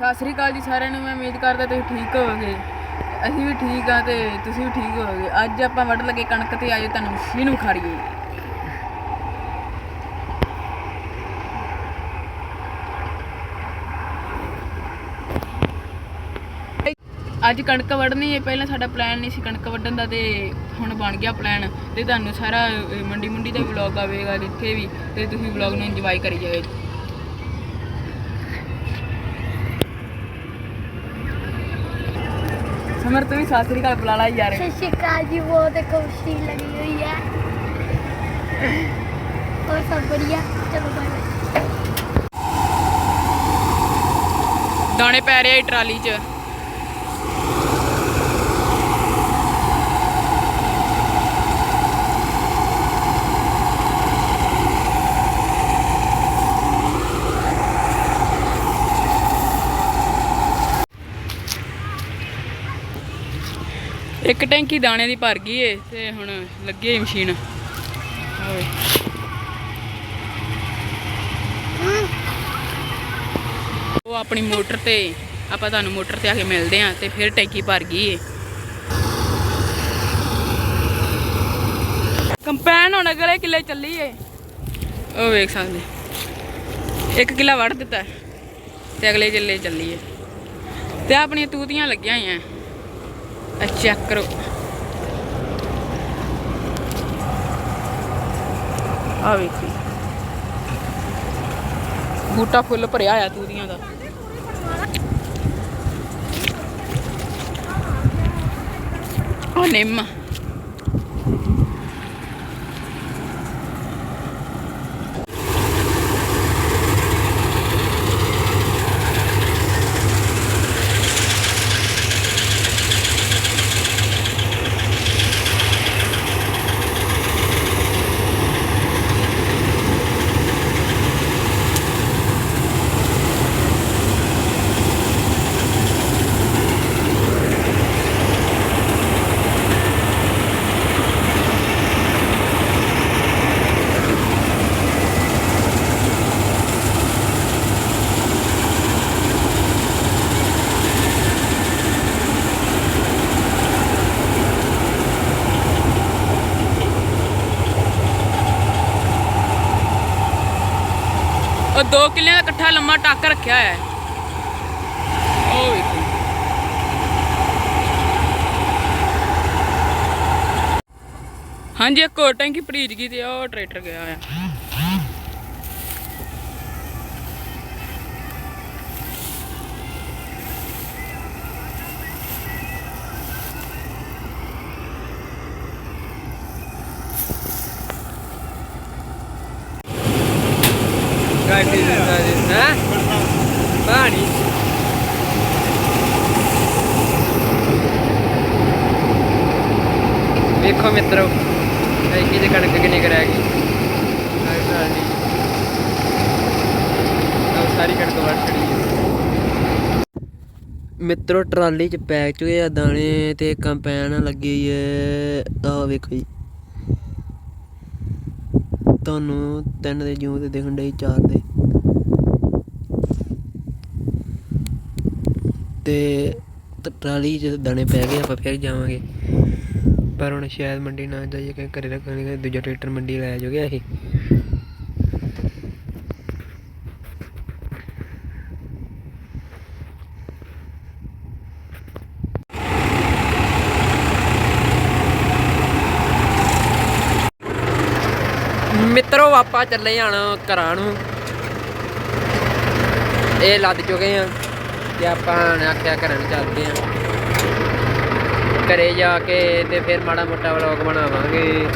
ਸਤਿ ਸ੍ਰੀ ਅਕਾਲ ਜੀ ਸਾਰਿਆਂ ਨੂੰ ਮੈਂ ਉਮੀਦ ਕਰਦਾ ਤੁਸੀਂ ਠੀਕ ਹੋਵੋਗੇ। ਅਸੀਂ ਵੀ ਠੀਕ ਆ ਤੇ ਤੁਸੀਂ ਵੀ ਠੀਕ ਹੋਵੋਗੇ। ਅੱਜ ਆਪਾਂ ਵੱਢ ਲੱਗੇ ਕਣਕ ਤੇ ਆਜੋ ਤੁਹਾਨੂੰ ਮਸ਼ੀਨ ਵਿਖਾੜੀਏ ਅੱਜ ਕਣਕ ਵੱਢਣੀ ਹੈ ਪਹਿਲਾਂ ਸਾਡਾ ਪਲਾਨ ਨਹੀਂ ਸੀ ਕਣਕ ਵੱਢਣ ਦਾ ਤੇ ਹੁਣ ਬਣ ਗਿਆ ਪਲਾਨ ਤੇ ਤੁਹਾਨੂੰ ਸਾਰਾ ਅਹ, ਮੰਡੀ ਮੁੰਡੀ ਦਾ ਵਲੌਗ ਆਵੇਗਾ ਜਿੱਥੇ ਵੀ ਤੇ ਤੁਸੀਂ ਵਲੌਗ ਨੂੰ ਇੰਜੋਏ ਕਰੀ ਜਾਇਓ। ਸਿਮਰ ਤੂੰ ਵੀ ਸਤਿ ਸ੍ਰੀ ਅਕਾਲ ਬੁਲਾ ਲਾ ਯਾਰ। ਸਤਿ ਸ਼੍ਰੀ ਅਕਾਲ ਜੀ ਬਹੁਤ ਖੁਸ਼ੀ ਲੱਗੀ ਹੋਈ ਹੈ। ਹੋਰ ਸਭ ਬੜੀਆ ਚਲੋ ਬਾਏ ਦਾਣੇ ਪੈ ਰਹੇ ਆ ਟਰਾਲੀ 'ਚ। ਇੱਕ ਟੈਂਕੀ ਦਾਣੇ ਦੀ ਭਰ ਗਈ ਏ, ਤੇ ਹੁਣ ਲੱਗੀ ਏ ਮਸ਼ੀਨ। ਓਏ ਉਹ ਆਪਣੀ ਮੋਟਰ ਤੇ, ਆਪਾਂ ਤੁਹਾਨੂੰ ਮੋਟਰ ਤੇ ਆ ਕੇ ਮਿਲਦੇ ਆਂ, ਤੇ ਫਿਰ ਟੈਂਕੀ ਭਰ ਗਈ ਏ। ਕੰਪੈਨ ਹੁਣ ਅਗਲੇ ਕਿੱਲੇ ਚੱਲੀ ਏ। ਉਹ ਵੇਖ ਸਕਦੇ। ਇੱਕ ਕਿੱਲਾ ਵੜ ਦਿੱਤਾ, ਤੇ ਅਗਲੇ ਕਿੱਲੇ ਚੱਲੀ ਏ। ਤੇ ਆਪਣੀਆਂ ਤੂਤੀਆਂ ਲੱਗੀਆਂ ਹੋਈਆਂ। ਆ ਚੈੱਕ ਕਰੋ। ਆ ਵੇਖੀ ਬੂਟਾ ਫੁੱਲ ਭਰਿਆ ਆ ਤੂਤੀਆਂ ਦਾ। ਉਹ ਨਿੰਮ। ਉਹ ਦੋ ਕਿੱਲਿਆਂ ਦਾ ਇਕੱਠਾ ਲੰਮਾ ਟੱਕ ਰੱਖਿਆ ਹੋਇਆ ਹੈ ਉਹ ਵੇਖੋ ਹਾਂਜੀ ਇੱਕ ਹੋਰ ਟੈਂਕੀ ਭਰੀਜ ਗਈ ਤੇ ਉਹ ਟਰੈਕਟਰ ਗਿਆ ਦਿੰਦਾ ਜੀ? ਹੈ? ਪਾਣੀ। ਵੇਖੋ ਮਿੱਤਰੋ, ਇਹ ਕਿਹਦੇ ਕਣਕ ਕਿੰਨੀ ਕਰ ਗਈ? ਸਾਰੀ ਕਣਕ ਵੜ ਚੜੀ ਮਿੱਤਰੋ, ਟਰਾਲੀ ਚ ਪੈਕ ਚੁੱਕੇ ਆ ਦਾਣੇ ਤੇ ਕੰਪੈਨ ਲੱਗੀ ਏ ਆਹ ਵੇਖੋ ਜੀ। ਤੁਹਾਨੂੰ ਤਿੰਨ ਦੇ ਜਿਉਂ ਤੇ ਦਿਖਣ ਡਈ ਚਾਰ ਦੇ। ਤੇ ਟਰਾਲੀ ਚ ਦਾਣੇ ਪੈ ਗਏ, ਆਪਾਂ ਫਿਰ ਜਾਵਾਂਗੇ। ਪਰ ਹੁਣ ਸ਼ਾਇਦ ਮੰਡੀ ਨਾ ਜਾਈਏ ਕਿ ਘਰੇ ਰੱਖਾਂਗੇ ਦੂਜਾ ਟਰੈਕਟਰ ਮੰਡੀ ਲੈ ਜਾਓਗੇ ਅਸੀਂ ਮਿੱਤਰੋ, ਆਪਾਂ ਚੱਲੇ ਜਾਣ ਘਰਾਂ ਨੂੰ। ਇਹ ਲੱਦ ਚੁੱਕੇ ਆ। ਤੇ ਆਪਾਂ ਨੇ ਆਖਿਆ ਘਰਾਂ ਨੂੰ ਚੱਲਦੇ ਆ। ਘਰੇ ਜਾ ਕੇ ਤੇ ਫਿਰ ਮਾੜਾ ਮੋਟਾ ਵਲੌਗ ਬਣਾਵਾਂਗੇ।